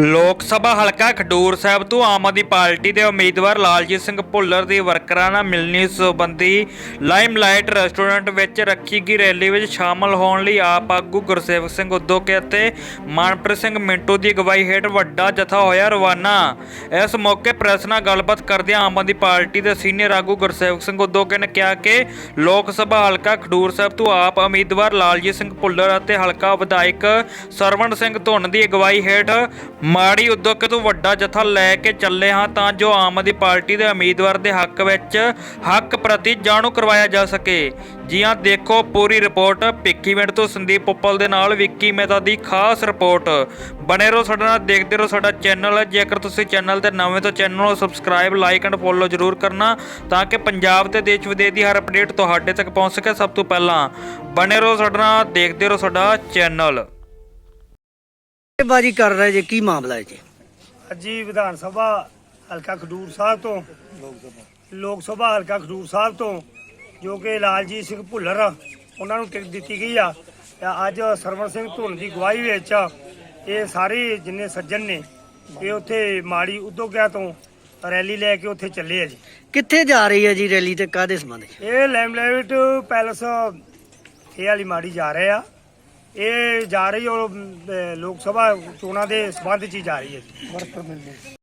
ਲੋਕ ਸਭਾ ਹਲਕਾ ਖਡੂਰ ਸਾਹਿਬ ਤੋਂ ਆਮ ਆਦਮੀ ਪਾਰਟੀ ਦੇ ਉਮੀਦਵਾਰ ਲਾਲਜੀਤ ਸਿੰਘ ਭੁੱਲਰ ਦੀ ਵਰਕਰਾਂ ਨਾਲ ਮਿਲਣੀ ਸੰਬੰਧੀ ਲਾਈਮਲਾਈਟ ਰੈਸਟੋਰੈਂਟ ਵਿੱਚ ਰੱਖੀ ਗਈ ਰੈਲੀ ਵਿੱਚ ਸ਼ਾਮਲ ਹੋਣ ਲਈ ਆਪ ਆਗੂ ਗੁਰਸੇਵਕ ਸਿੰਘ ਉਦੋਕੇ ਅਤੇ ਮਨਪ੍ਰੀਤ ਸਿੰਘ ਮਿੰਟੂ ਦੀ ਅਗਵਾਈ ਹੇਠ ਵੱਡਾ ਜਥਾ ਹੋਇਆ ਰਵਾਨਾ। ਇਸ ਮੌਕੇ ਪ੍ਰੈਸ ਨਾਲ ਗੱਲਬਾਤ ਕਰਦਿਆਂ ਆਮ ਆਦਮੀ ਪਾਰਟੀ ਦੇ ਸੀਨੀਅਰ ਆਗੂ ਗੁਰਸੇਵਕ ਸਿੰਘ ਉਦੋਕੇ ਨੇ ਕਿਹਾ ਕਿ ਲੋਕ ਸਭਾ ਹਲਕਾ ਖਡੂਰ ਸਾਹਿਬ ਤੋਂ ਆਪ ਉਮੀਦਵਾਰ ਲਾਲਜੀਤ ਸਿੰਘ ਭੁੱਲਰ ਅਤੇ ਹਲਕਾ ਵਿਧਾਇਕ ਸਰਵਣ ਸਿੰਘ ਧੁੰਨ ਦੀ ਅਗਵਾਈ ਹੇਠ ਮਾੜੀ ਉਦੋਕੇ ਤੋਂ ਵੱਡਾ ਜਥਾ ਲੈ ਕੇ ਚੱਲੇ ਹਾਂ ਤਾਂ ਜੋ ਆਮ ਆਦਮੀ ਪਾਰਟੀ ਦੇ ਉਮੀਦਵਾਰ ਦੇ ਹੱਕ ਵਿੱਚ ਹੱਕ ਪ੍ਰਤੀ ਜਾਣੂ ਕਰਵਾਇਆ ਜਾ ਸਕੇ। ਜੀ ਹਾਂ, ਦੇਖੋ ਪੂਰੀ ਰਿਪੋਰਟ। ਭਿੱਖੀਵਿੰਡ ਤੋਂ ਸੰਦੀਪ ਪੁੱਪਲ ਦੇ ਨਾਲ ਵਿੱਕੀ ਮਹਿਤਾ ਦੀ ਖਾਸ ਰਿਪੋਰਟ। ਬਣੇ ਰਹੋ ਸਾਡੇ ਨਾਲ, ਦੇਖਦੇ ਰਹੋ ਸਾਡਾ ਚੈਨਲ। ਜੇਕਰ ਤੁਸੀਂ ਚੈਨਲ ਤੇ ਨਵੇਂ ਤੋਂ ਚੈਨਲ ਨੂੰ ਸਬਸਕ੍ਰਾਈਬ, ਲਾਈਕ ਐਂਡ ਫੋਲੋ ਜ਼ਰੂਰ ਕਰਨਾ ਤਾਂ ਕਿ ਪੰਜਾਬ ਤੇ ਦੇਸ਼ ਵਿਦੇਸ਼ ਦੀ ਹਰ ਅਪਡੇਟ ਤੁਹਾਡੇ ਤੱਕ ਪਹੁੰਚ ਸਕੇ ਸਭ ਤੋਂ ਪਹਿਲਾਂ। ਬਣੇ ਰਹੋ ਸਾਡੇ ਨਾਲ, ਦੇਖਦੇ ਰਹੋ ਸਾਡਾ ਚੈਨਲ। ਬਾਜੀ ਕਰ ਰਹੇ ਜੇ ਕੀ ਮਾਮਲਾ ਹੈ ਜੀ? ਅੱਜ ਵਿਧਾਨ ਸਭਾ ਹਲਕਾ ਖਡੂਰ ਸਾਹਿਬ ਤੋਂ। ਲੋਕ ਸਭਾ ਹਲਕਾ ਖਡੂਰ ਸਾਹਿਬ ਤੋਂ ਜੋ ਕਿ ਲਾਲਜੀਤ ਸਿੰਘ ਭੁੱਲਰ ਉਹਨਾਂ ਨੂੰ ਟਿਕਟ ਦਿੱਤੀ ਗਈ ਆ। ਅੱਜ ਸਰਵਣ ਸਿੰਘ ਧੁੰਨ ਦੀ ਗਵਾਹੀ ਵਿੱਚ ਇਹ ਸਾਰੇ ਜਿੰਨੇ ਸੱਜਣ ਨੇ ਇਹ ਉੱਥੇ ਮਾੜੀ ਉਦੋਗਿਆ ਤੋਂ ਰੈਲੀ ਲੈ ਕੇ ਉੱਥੇ ਚੱਲੇ ਆ ਜੀ। ਕਿੱਥੇ ਜਾ ਰਹੀ ਹੈ ਜੀ ਰੈਲੀ ਤੇ ਕਾਦੇ ਸੰਬੰਧ ਇਹ ਲੈਮਲੇਟ ਪੈਲਸ ਇਹ ਵਾਲੀ ਮਾੜੀ ਜਾ ਰਹੇ ਆ। ਇਹ ਜਾ ਰਹੀ ਔਰ ਅਮ, ਲੋਕ ਸਭਾ ਚੋਣਾਂ ਦੇ ਸੰਬੰਧ ਚ ਹੀ ਜਾ ਰਹੀ ਹੈ ਜੀ।